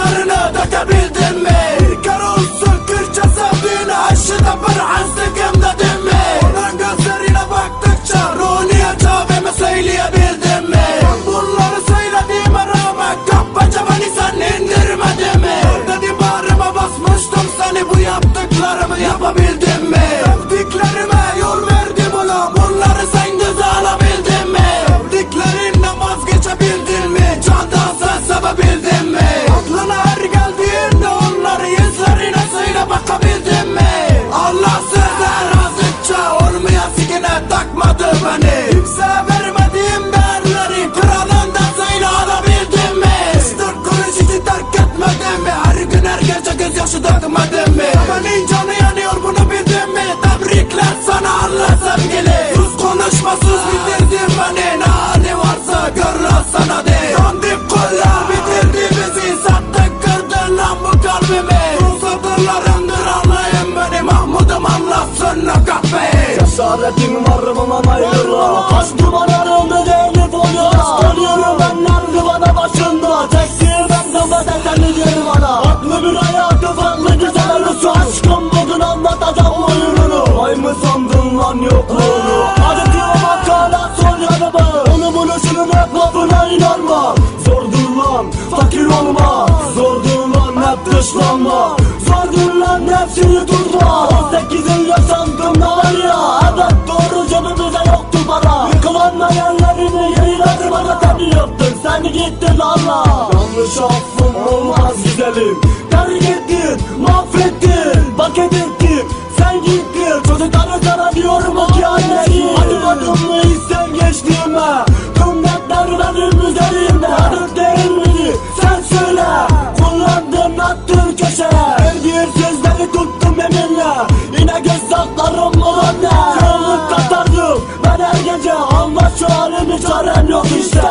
sarına takabildin mi? Kar olsun Kürtçe sabine aşıda bir hanslık emdedin mi? Onun gözlerine baktıkça ruhunu cevabımı söyleyebildin mi? Ben bunları söylediğime rağmen kapbaca beni sen indirmedin mi? Dedi bağrıma basmıştım seni bu yaptıklarımı yapabildin Kimse takmadı beni. Kimse vermedim berleri Kralında sayla alabildim mi? Stırtkolojisi terk etmedim mi? Her gün her gece gözyaşı dökmedim mi? Sevenin canı yanıyor bunu bildin mi? Tebrikler sana Allah sevgili. Sus konuşmasız bitirdin beni. Ne hali varsa gör sana de. Yandık kollar bitirdi bizi Sattık kırdın lan bu kalbimi Sus hatırlarımdır anlayın beni. Mahmud'um anlatsın o kahveyi Cesaretim var bana ayrıla Kaç duman arıldı değerli folyo Tanıyorum ben nardivana başında. Çektiği benden bedellerini geri bana Haklı bir hayatı farklı güzel Şu aşkım bugün anlatacağım oyununu. Vay mı sandın lan yokluğunu? Acıtıyor bak hala son yanımı Onu bunu şunu hep lafına inanma. Zordur lan fakir olma. Zordur lan hep dışlanma. Zordur lan hepsini tutma Allah Yanlış affım olmaz güzelim. Terk ettin mahvettin. Bak ettin sen gittin. Çocukları sana diyorum o ki anneciğim Adım adım mı isten geçtiğime. Tüm dertler benim üzerimde. Adım değil miydi? Sen söyle. Kullandın attın köşeye Verdiğin sözleri tuttum eminle Yine göz saklarım o anne. Çığlık katardım. Ben her gece Ama şu halimi çarem yok işte